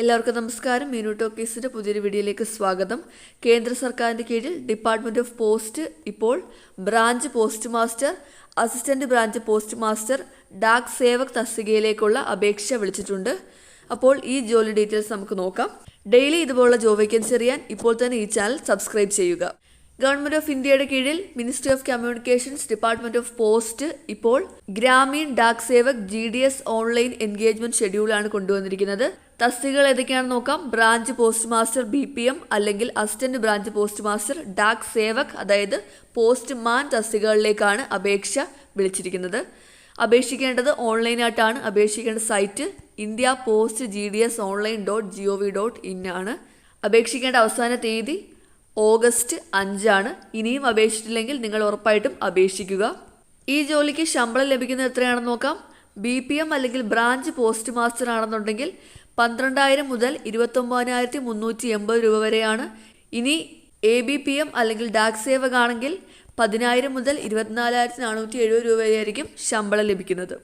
എല്ലാവർക്കും നമസ്കാരം. മീനു ടോക്കീസിന്റെ പുതിയൊരു വീഡിയോയിലേക്ക് സ്വാഗതം. കേന്ദ്ര സർക്കാരിന്റെ കീഴിൽ ഡിപ്പാർട്ട്മെന്റ് ഓഫ് പോസ്റ്റ് ഇപ്പോൾ branch post master assistant branch post master Dak Sevak തസ്തികയിലേക്കുള്ള അപേക്ഷ വിളിച്ചിട്ടുണ്ട്. അപ്പോൾ ഈ ജോലി ഡീറ്റെയിൽസ് നമുക്ക് നോക്കാം. ഡെയിലി ഇതുപോലുള്ള ജോബ് വേക്കൻസി അറിയാൻ ഇപ്പോൾ തന്നെ ഈ ചാനൽ സബ്സ്ക്രൈബ് ചെയ്യുക. ഗവൺമെന്റ് ഓഫ് ഇന്ത്യയുടെ കീഴിൽ ministry of communications department of post ഇപ്പോൾ Gramin Dak Sevak G D S online engagement ഷെഡ്യൂളാണ് കൊണ്ടുവന്നിരിക്കുന്നത്. തസ്തികകൾ ഏതൊക്കെയാണെന്ന് നോക്കാം. Branch post master B P M അല്ലെങ്കിൽ assistant branch post master Dak Sevak അതായത് പോസ്റ്റ് മാൻ തസ്തികകളിലേക്കാണ് അപേക്ഷ വിളിച്ചിരിക്കുന്നത്. അപേക്ഷിക്കേണ്ടത് ഓൺലൈനായിട്ടാണ്. അപേക്ഷിക്കേണ്ട site India post G D S online dot G O V dot in ആണ്. അപേക്ഷിക്കേണ്ട അവസാന തീയതി ഓഗസ്റ്റ് അഞ്ചാണ്. ഇനിയും അപേക്ഷിച്ചിട്ടില്ലെങ്കിൽ നിങ്ങൾ ഉറപ്പായിട്ടും അപേക്ഷിക്കുക. ഈ ജോലിക്ക് ശമ്പളം ലഭിക്കുന്നത് എത്രയാണെന്ന് നോക്കാം. ബി പി എം അല്ലെങ്കിൽ ബ്രാഞ്ച് പോസ്റ്റ് മാസ്റ്റർ ആണെന്നുണ്ടെങ്കിൽ പന്ത്രണ്ടായിരം മുതൽ ഇരുപത്തൊമ്പതിനായിരത്തി മുന്നൂറ്റി എൺപത് രൂപ വരെയാണ്. ഇനി എ ബി പി എം അല്ലെങ്കിൽ ഡാക് സേവക് ആണെങ്കിൽ പതിനായിരം മുതൽ ഇരുപത്തിനാലായിരത്തി നാനൂറ്റി എഴുപത് രൂപ വരെയായിരിക്കും ശമ്പളം ലഭിക്കുന്നത്.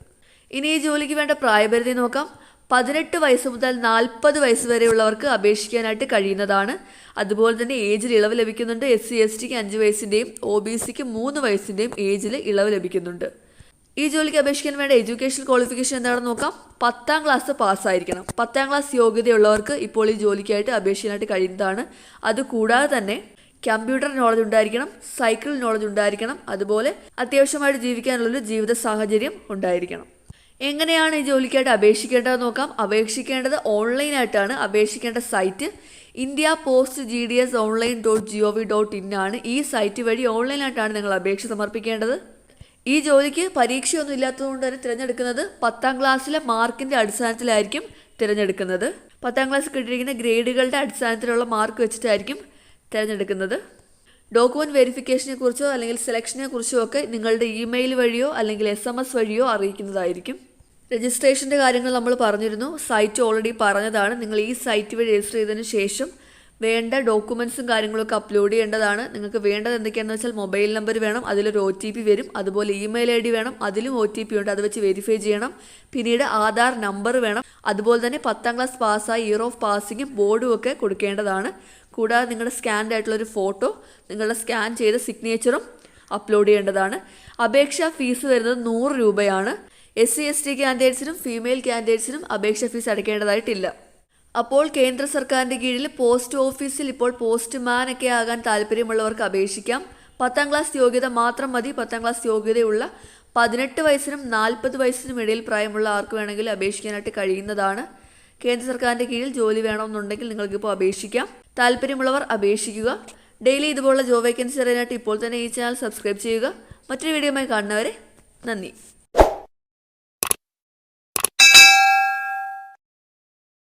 ഇനി ഈ ജോലിക്ക് വേണ്ട പ്രായപരിധി നോക്കാം. പതിനെട്ട് വയസ്സ് മുതൽ നാൽപ്പത് വയസ്സ് വരെയുള്ളവർക്ക് അപേക്ഷിക്കാനായിട്ട് കഴിയുന്നതാണ്. അതുപോലെ തന്നെ ഏജിൽ ഇളവ് ലഭിക്കുന്നുണ്ട്. എസ് സി എസ് ടിക്ക് അഞ്ച് വയസ്സിന്റെയും ഒ ബി സിക്ക് മൂന്ന് വയസ്സിന്റെയും ഏജിൽ ഇളവ് ലഭിക്കുന്നുണ്ട്. ഈ ജോലിക്ക് അപേക്ഷിക്കാൻ വേണ്ട എഡ്യൂക്കേഷൻ ക്വാളിഫിക്കേഷൻ എന്താണെന്ന് നോക്കാം. പത്താം ക്ലാസ് പാസ്സായിരിക്കണം. പത്താം ക്ലാസ് യോഗ്യതയുള്ളവർക്ക് ഇപ്പോൾ ഈ ജോലിക്കായിട്ട് അപേക്ഷിക്കാനായിട്ട് കഴിയുന്നതാണ്. അതുകൂടാതെ തന്നെ കമ്പ്യൂട്ടർ നോളജ് ഉണ്ടായിരിക്കണം സൈക്കിൾ നോളജ് ഉണ്ടായിരിക്കണം അതുപോലെ അത്യാവശ്യമായിട്ട് ജീവിക്കാനുള്ളൊരു ജീവിത സാഹചര്യം ഉണ്ടായിരിക്കണം. എങ്ങനെയാണ് ഈ ജോലിക്കായിട്ട് അപേക്ഷിക്കേണ്ടത് നോക്കാം. അപേക്ഷിക്കേണ്ടത് ഓൺലൈനായിട്ടാണ് അപേക്ഷിക്കേണ്ട site India post G D S online dot G O V dot in ആണ്. ഈ സൈറ്റ് വഴി ഓൺലൈനായിട്ടാണ് നിങ്ങൾ അപേക്ഷ സമർപ്പിക്കേണ്ടത്. ഈ ജോലിക്ക് പരീക്ഷയൊന്നും ഇല്ലാത്തതുകൊണ്ട് തന്നെ തിരഞ്ഞെടുക്കുന്നത് പത്താം ക്ലാസ്സിലെ മാർക്കിന്റെ അടിസ്ഥാനത്തിലായിരിക്കും തിരഞ്ഞെടുക്കുന്നത്. പത്താം ക്ലാസ് കിട്ടിയിരിക്കുന്ന ഗ്രേഡുകളുടെ അടിസ്ഥാനത്തിലുള്ള മാർക്ക് വെച്ചിട്ടായിരിക്കും തിരഞ്ഞെടുക്കുന്നത്. ഡോക്യുമെന്റ് വെരിഫിക്കേഷനെ കുറിച്ചോ അല്ലെങ്കിൽ സെലക്ഷനെ കുറിച്ചോ ഒക്കെ നിങ്ങളുടെ ഇമെയിൽ വഴിയോ അല്ലെങ്കിൽ എസ് എം എസ് വഴിയോ അറിയിക്കുന്നതായിരിക്കും. രജിസ്ട്രേഷന്റെ കാര്യങ്ങൾ നമ്മൾ പറഞ്ഞിരുന്നു. സൈറ്റ് ഓൾറെഡി പറഞ്ഞതാണ്. നിങ്ങൾ ഈ സൈറ്റ് വഴി രജിസ്റ്റർ ചെയ്തതിന് ശേഷം വേണ്ട ഡോക്യുമെൻസും കാര്യങ്ങളൊക്കെ അപ്ലോഡ് ചെയ്യേണ്ടതാണ്. നിങ്ങൾക്ക് വേണ്ടത് എന്തൊക്കെയാണെന്ന് വെച്ചാൽ മൊബൈൽ നമ്പർ വേണം അതിലൊരു ഒ ടി പി വരും അതുപോലെ ഇമെയിൽ ഐ ഡി വേണം അതിലും ഒ ടി പി ഉണ്ട് അത് വെച്ച് വെരിഫൈ ചെയ്യണം. പിന്നീട് ആധാർ നമ്പർ വേണം അതുപോലെ തന്നെ പത്താം ക്ലാസ് പാസ്സായി ഇയർ ഓഫ് പാസിങ്ങും ബോർഡും ഒക്കെ കൊടുക്കേണ്ടതാണ്. കൂടാതെ നിങ്ങളുടെ സ്കാൻഡ് ആയിട്ടുള്ളൊരു ഫോട്ടോ നിങ്ങളുടെ സ്കാൻ ചെയ്ത സിഗ്നേച്ചറും അപ്ലോഡ് ചെയ്യേണ്ടതാണ്. അപേക്ഷാ ഫീസ് വരുന്നത് നൂറ് രൂപയാണ്. എസ് സി എസ് ടി കാൻഡിഡേറ്റ്സിനും ഫീമെയിൽ കാൻഡിഡേറ്റ്സിനും അപേക്ഷാ ഫീസ് അടയ്ക്കേണ്ടതായിട്ടില്ല. അപ്പോൾ കേന്ദ്ര സർക്കാരിന്റെ കീഴിൽ പോസ്റ്റ് ഓഫീസിൽ ഇപ്പോൾ പോസ്റ്റ്മാൻ ഒക്കെ ആകാൻ താല്പര്യമുള്ളവർക്ക് അപേക്ഷിക്കാം. പത്താം ക്ലാസ് യോഗ്യത മാത്രം മതി. പത്താം ക്ലാസ് യോഗ്യതയുള്ള പതിനെട്ട് വയസ്സിനും നാൽപ്പത് വയസ്സിനും ഇടയിൽ പ്രായമുള്ള ആർക്ക് വേണമെങ്കിലും അപേക്ഷിക്കാനായിട്ട് കഴിയുന്നതാണ്. കേന്ദ്ര സർക്കാരിന്റെ കീഴിൽ ജോലി വേണമെന്നുണ്ടെങ്കിൽ നിങ്ങൾക്കിപ്പോൾ അപേക്ഷിക്കാം. താല്പര്യമുള്ളവർ അപേക്ഷിക്കുക. ഡെയിലി ഇതുപോലുള്ള ജോബ് വേക്കൻസി അറിയാനായിട്ട് ഇപ്പോൾ തന്നെ ഈ ചാനൽ സബ്സ്ക്രൈബ് ചെയ്യുക. മറ്റൊരു വീഡിയോയുമായി കാണുന്നവരെ നന്ദി.